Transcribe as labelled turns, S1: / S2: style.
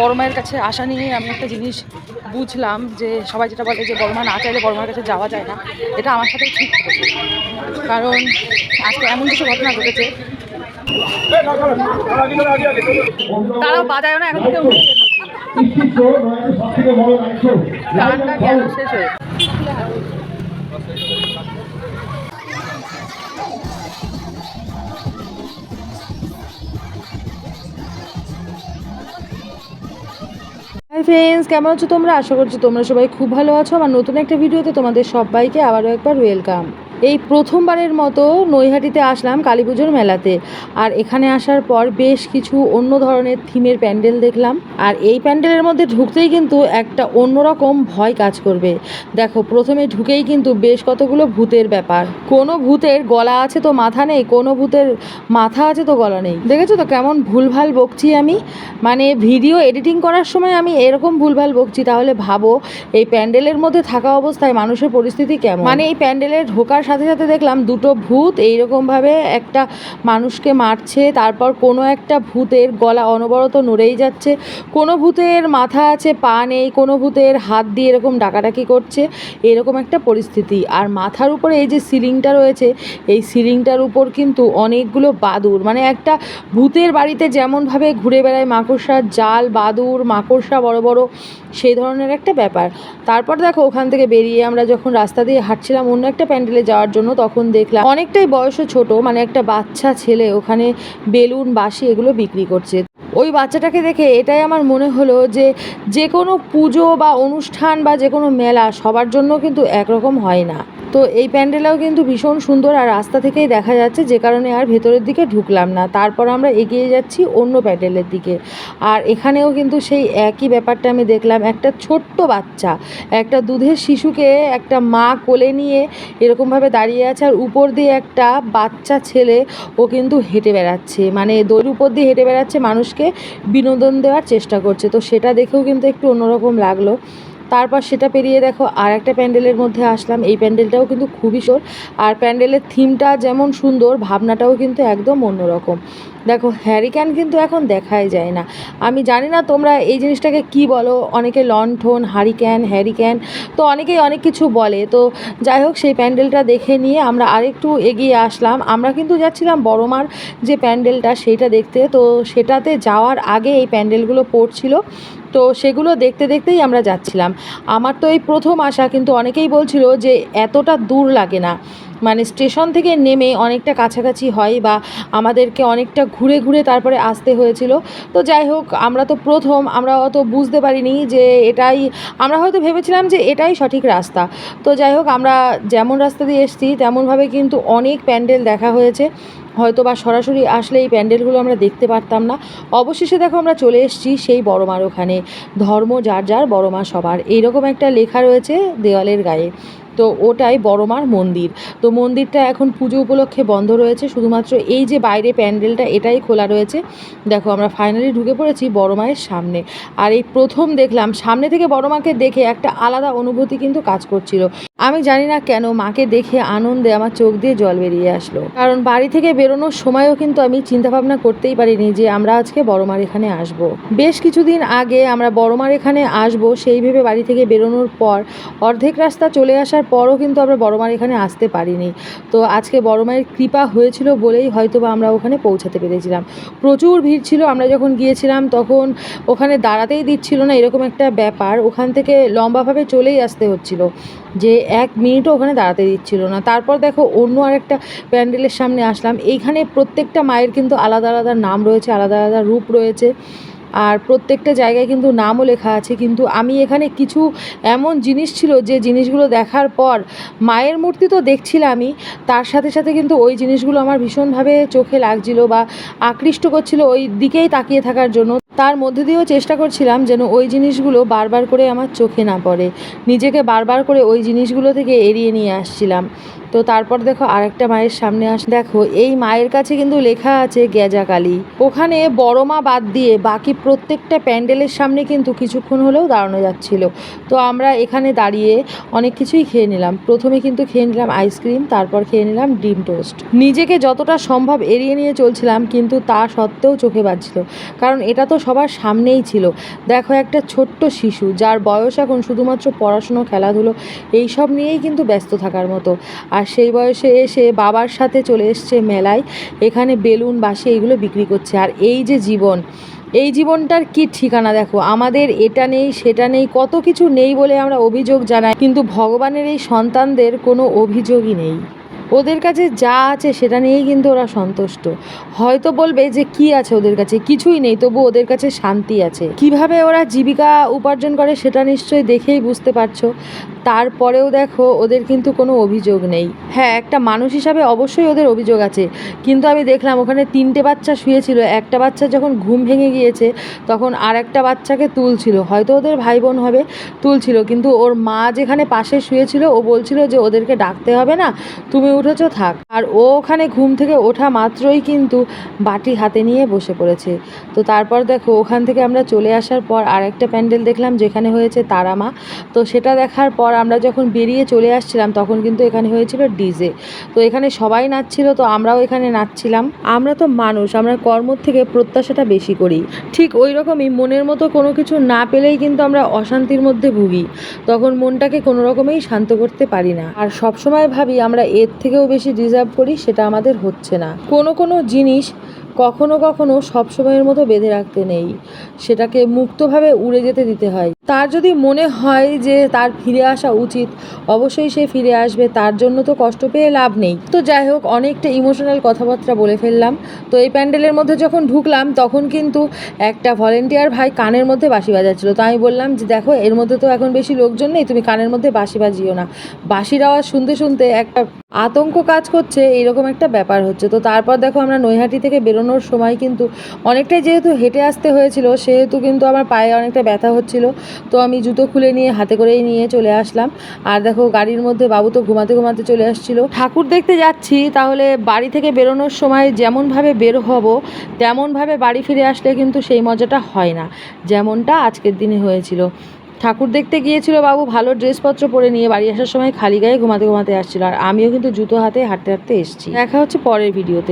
S1: বড় মায়ের কাছে আসা নিয়ে আমি একটা জিনিস বুঝলাম যে সবাই যেটা বলে যে বড় মা না চাইলে বড় কাছে যাওয়া যায় না এটা আমার সাথে ঠিক কারণ আজকে এমন কিছু ঘটনা ঘটেছে। তারাও বাজায় না এখন থেকে উঠে গানটা কেন শেষ হয়ে হাই ফ্রেন্ডস কেমন আছো তোমরা? আশা করছি তোমরা সবাই খুব ভালো আছো। আমার নতুন একটা ভিডিওতে তোমাদের সবাইকে আবারও একবার ওয়েলকাম এই প্রথমবারের মতো নৈহাটিতে আসলাম কালী পুজোর মেলাতে। আর এখানে আসার পর বেশ কিছু অন্য ধরনের থিমের প্যান্ডেল দেখলাম। আর এই প্যান্ডেলের মধ্যে ঢুকতেই কিন্তু একটা অন্যরকম ভয় কাজ করবে। দেখো, প্রথমে ঢুকেই কিন্তু বেশ কতগুলো ভূতের ব্যাপার। কোনো ভূতের গলা আছে তো মাথা নেই, কোনো ভূতের মাথা আছে তো গলা নেই। দেখেছ তো কেমন ভুলভাল বকছি আমি? মানে ভিডিও এডিটিং করার সময় আমি এরকম ভুলভাল বকছি, তাহলে ভাবো এই প্যান্ডেলের মধ্যে থাকা অবস্থায় মানুষের পরিস্থিতি কেমন? মানে এই প্যান্ডেলে ঢোকার সাথে সাথে দেখলাম দুটো ভূত এইরকমভাবে একটা মানুষকে মারছে, তারপর কোনো একটা ভূতের গলা অনবরত নড়েই যাচ্ছে, কোনো ভূতের মাথা আছে, পা নেই, কোনো ভূতের হাত দিয়ে এরকম ডাকাডাকি করছে, এরকম একটা পরিস্থিতি। আর মাথার উপরে এই যে সিলিংটা রয়েছে, এই সিলিংটার উপর কিন্তু অনেকগুলো বাদুর মানে একটা ভূতের বাড়িতে যেমনভাবে ঘুরে বেড়ায় মাকড়সার জাল বাদুর মাকড়সা বড় বড়, সেই ধরনের একটা ব্যাপার। তারপর দেখো ওখান থেকে বেরিয়ে আমরা যখন রাস্তা দিয়ে হাঁটছিলাম, অন্য একটা প্যান্ডেলে যাওয়ার জন্য তখন দেখলাম অনেকটাই বয়সও ছোট মানে একটা বাচ্চা ছেলে ওখানে বেলুন বাসি এগুলো বিক্রি করছে। ওই বাচ্চাটাকে দেখে এটাই আমার মনে হলো যে যে কোনো পুজো বা অনুষ্ঠান বা যে কোনো মেলা সবার জন্য কিন্তু একরকম হয় না। তো এই প্যান্ডেলটাও কিন্তু ভীষণ সুন্দর আর রাস্তা থেকেই দেখা যাচ্ছে, যে কারণে আর ভেতরের দিকে ঢুকলাম না। তারপর আমরা এগিয়ে যাচ্ছি অন্য প্যান্ডেলের দিকে। আর এখানেও কিন্তু সেই একই ব্যাপারটা আমি দেখলাম, একটা ছোট্ট বাচ্চা, একটা দুধের শিশুকে একটা মা কোলে নিয়ে এরকমভাবে দাঁড়িয়ে আছে আর উপর দিয়ে একটা বাচ্চা ছেলে, ও কিন্তু হেঁটে বেড়াচ্ছে। মানে দড়ির উপর দিয়ে হেঁটে বেড়াচ্ছে, মানুষকে বিনোদন দেওয়ার চেষ্টা করছে। তো সেটা দেখেও কিন্তু একটু অন্যরকম লাগল। তারপর সেটা পেরিয়ে দেখো আর একটা প্যান্ডেলের মধ্যে আসলাম। এই প্যান্ডেলটাও কিন্তু খুবই সুন্দর। আর প্যান্ডেলের থিমটা যেমন সুন্দর, ভাবনাটাও কিন্তু একদম অন্যরকম। দেখো হ্যারিক্যান কিন্তু এখন দেখাই যায় না। আমি জানি না তোমরা এই জিনিসটাকে কি বলো, অনেকে লণ্ঠন হারিক্যান হ্যারিক্যান তো অনেকেই অনেক কিছু বলে। তো যাই হোক, সেই প্যান্ডেলটা দেখে নিয়ে আমরা আরেকটু এগিয়ে আসলাম। আমরা কিন্তু যাচ্ছিলাম বড়মার যে প্যান্ডেলটা, সেইটা দেখতে। তো সেটাতে যাওয়ার আগে এই প্যান্ডেলগুলো পড়ছিল। তো সেগুলো দেখতে দেখতেই আমরা যাচ্ছিলাম। আমার তো এই প্রথম আসা কিন্তু অনেকেই বলছিল যে এতটা দূর লাগে না। মানে স্টেশন থেকে নেমে অনেকটা কাছাকাছি হয় বা আমাদেরকে অনেকটা ঘুরে ঘুরে তারপরে আসতে হয়েছিল। তো যাই হোক, আমরা তো প্রথম, আমরা অত বুঝতে পারিনি যে এটাই, আমরা হয়তো ভেবেছিলাম যে এটাই সঠিক রাস্তা। তো যাই হোক, আমরা যেমন রাস্তা দিয়ে এসেছি, তেমনভাবে কিন্তু অনেক প্যান্ডেল দেখা হয়েছে। হয়তো বা সরাসরি আসলে এই প্যান্ডেলগুলো আমরা দেখতে পারতাম না। অবশেষে দেখো আমরা চলে এসেছি সেই বড় মার ওখানে। ধর্ম যার যার, বড় মা সবার। এইরকম একটা লেখা রয়েছে দেওয়ালের গায়ে। তো ওটাই বড় মার মন্দির। তো মন্দিরটা এখন পুজো উপলক্ষে বন্ধ রয়েছে। শুধুমাত্র এই যে বাইরে প্যান্ডেলটা, এটাই খোলা রয়েছে। দেখো, আমরা ফাইনালি ঢুকে পড়েছি বড় মায়ের সামনে। আর এই প্রথম দেখলাম, সামনে থেকে বড় মাকে দেখে একটা আলাদা অনুভূতি কিন্তু কাজ করছিল। আমি জানি না কেন মাকে দেখে আনন্দে আমার চোখ দিয়ে জল বেরিয়ে আসলো। কারণ বাড়ি থেকে বেরোনোর সময়ও কিন্তু আমি চিন্তাভাবনা করতেই পারিনি যে আমরা আজকে বড়মার এখানে আসব। বেশ কিছুদিন আগে আমরা বড়মার এখানে আসব, সেই ভেবে বাড়ি থেকে বেরোনোর পর অর্ধেক রাস্তা চলে আসার পরও কিন্তু আমরা বড়মার এখানে আসতে পারিনি। তো আজকে বড় মায়ের কৃপা হয়েছিল বলেই হয়তো বা আমরা ওখানে পৌঁছাতে পেরেছিলাম। প্রচুর ভিড় ছিল, আমরা যখন গিয়েছিলাম তখন ওখানে দাঁড়াতেই দিচ্ছিল না, এরকম একটা ব্যাপার। ওখান থেকে লম্বাভাবে চলেই আসতে হচ্ছিল, যে এক মিনিটও ওখানে দাঁড়াতে দিচ্ছিল না। তারপর দেখো, অন্য আরেকটা প্যান্ডেলের সামনে আসলাম। এইখানে প্রত্যেকটা মায়ের কিন্তু আলাদা আলাদা নাম রয়েছে, আলাদা আলাদা রূপ রয়েছে। আর প্রত্যেকটা জায়গায় কিন্তু নামও লেখা আছে। কিন্তু আমি এখানে কিছু এমন জিনিস ছিল যে জিনিসগুলো দেখার পর মায়ের মূর্তি তো দেখছিলামই, তার সাথে সাথে কিন্তু ওই জিনিসগুলো আমার ভীষণভাবে চোখে লাগছিল বা আকৃষ্ট করছিল ওই দিকেই তাকিয়ে থাকার জন্য। তার মধ্যে দিয়েও চেষ্টা করছিলাম যেন ওই জিনিসগুলো বারবার করে আমার চোখে না পড়ে। নিজেকে বারবার করে ওই জিনিসগুলো থেকে এড়িয়ে নিয়ে আসছিলাম। তো তারপর দেখো আরেকটা মায়ের সামনে আস দেখো, এই মায়ের কাছে কিন্তু লেখা আছে গেজাকালী ওখানে বড় মা বাদ দিয়ে বাকি প্রত্যেকটা প্যান্ডেলের সামনে কিন্তু কিছুক্ষণ হলেও দাঁড়ানো যাচ্ছিল। তো আমরা এখানে দাঁড়িয়ে অনেক কিছুই খেয়ে নিলাম। প্রথমে কিন্তু খেয়ে নিলাম আইসক্রিম, তারপর খেয়ে নিলাম ডিম টোস্ট। নিজেকে যতটা সম্ভব এড়িয়ে নিয়ে চলছিলাম, কিন্তু তা সত্ত্বেও চোখে বাজছিল। কারণ এটা তো সবার সামনেই ছিল। দেখো একটা ছোট্ট শিশু, যার বয়স এখন শুধুমাত্র পড়াশুনো, খেলাধুলো এই সব নিয়েই কিন্তু ব্যস্ত থাকার মতো। আর সেই বয়সে এসে বাবার সাথে চলে এসছে মেলায়। এখানে বেলুন বাসি এইগুলো বিক্রি করছে। আর এই যে জীবন, এই জীবনটার কি ঠিকানা দেখো? আমাদের এটা নেই, সেটা নেই, কত কিছু নেই বলে আমরা অভিযোগ জানাই। কিন্তু ভগবানের এই সন্তানদের কোনো অভিযোগই নেই। ওদের কাছে যা আছে সেটা নিয়েই কিন্তু ওরা সন্তুষ্ট। হয়তো বলবে যে, কি আছে ওদের কাছে? কিছুই নেই, তবু ওদের কাছে শান্তি আছে। কীভাবে ওরা জীবিকা উপার্জন করে সেটা নিশ্চয়ই দেখেই বুঝতে পারছ। তারপরেও দেখো, ওদের কিন্তু কোনো অভিযোগ নেই। হ্যাঁ একটা মানুষ হিসাবে অবশ্যই ওদের অভিযোগ আছে। কিন্তু আমি দেখলাম, ওখানে তিনটে বাচ্চা শুয়েছিল। একটা বাচ্চা যখন ঘুম ভেঙে গিয়েছে, তখন আর একটা বাচ্চাকে তুলছিল। হয়তো ওদের ভাই বোন হবে, তুলছিল। কিন্তু ওর মা যেখানে পাশে শুয়েছিল, ও বলছিল যে, ওদেরকে ডাকতে হবে না। তুমি উঠেছো থাক। আর ও ওখানে ঘুম থেকে ওঠা মাত্রই কিন্তু বাটি হাতে নিয়ে বসে পড়েছে। তো তারপর দেখো, ওখান থেকে আমরা চলে আসার পর আরেকটা প্যান্ডেল দেখলাম যেখানে হয়েছে তারা মা তো সেটা দেখার পর আমরা যখন বেরিয়ে চলে আসছিলাম, তখন কিন্তু এখানে হয়েছিল ডিজে। তো এখানে সবাই নাচছিল, তো আমরাও এখানে নাচছিলাম। আমরা তো মানুষ, আমরা কর্মর থেকে প্রত্যাশাটা বেশি করি। ঠিক ওই রকমই মনের মতো কোনো কিছু না পেলেই কিন্তু আমরা অশান্তির মধ্যে ভুগি। তখন মনটাকে কোনো রকমেই শান্ত করতে পারি না। আর সবসময় ভাবি আমরা এর থেকেও বেশি ডিজার্ভ করি, সেটা আমাদের হচ্ছে না। কোনো কোনো জিনিস কখনো কখনো সবসময়ের মতো বেঁধে রাখতে নেই। সেটাকে মুক্তভাবে উড়ে যেতে দিতে হয়। তার যদি মনে হয় যে তার ফিরে আসা উচিত, অবশ্যই সে ফিরে আসবে, তার জন্য তো কষ্ট পেয়ে লাভ নেই। তো যাই হোক, অনেকটা ইমোশনাল কথাবার্তা বলে ফেললাম। তো এই প্যান্ডেলের মধ্যে যখন ঢুকলাম, তখন কিন্তু একটা ভলেন্টিয়ার ভাই কানের মধ্যে বাঁশি বাজাচ্ছিল। তো আমি বললাম যে, দেখো, এর মধ্যে তো এখন বেশি লোকজন নেই, তুমি কানের মধ্যে বাঁশি বাজিও না। বাঁশির আওয়াজ শুনতে শুনতে একটা আতঙ্ক কাজ করছে এইরকম একটা ব্যাপার হচ্ছে। তো তারপর দেখো, আমরা নৈহাটি থেকে বেরোনোর সময় কিন্তু অনেকটাই যেহেতু হেঁটে আসতে হয়েছিল, সেহেতু কিন্তু আমার পায়ে অনেকটা ব্যথা হচ্ছিল। তো আমি জুতো খুলে নিয়ে হাতে করেই নিয়ে চলে আসলাম। আর দেখো গাড়ির মধ্যে বাবু তো ঘুমাতে ঘুমাতে চলে আসছিল। ঠাকুর দেখতে যাচ্ছি, তাহলে বাড়ি থেকে বেরোনোর সময় যেমনভাবে বের হব, তেমনভাবে বাড়ি ফিরে আসলে কিন্তু সেই মজাটা হয় না, যেমনটা আজকের দিনে হয়েছিল। ঠাকুর দেখতে গিয়েছিল বাবু, ভালো ড্রেসপত্র পরে নিয়ে বাড়ি আসার সময় খালি গায়ে ঘুমাতে ঘুমাতে আসছিল। আর আমিও কিন্তু জুতো হাতে হাঁটতে হাঁটতে এসেছি। দেখা হচ্ছে পরের ভিডিওতে।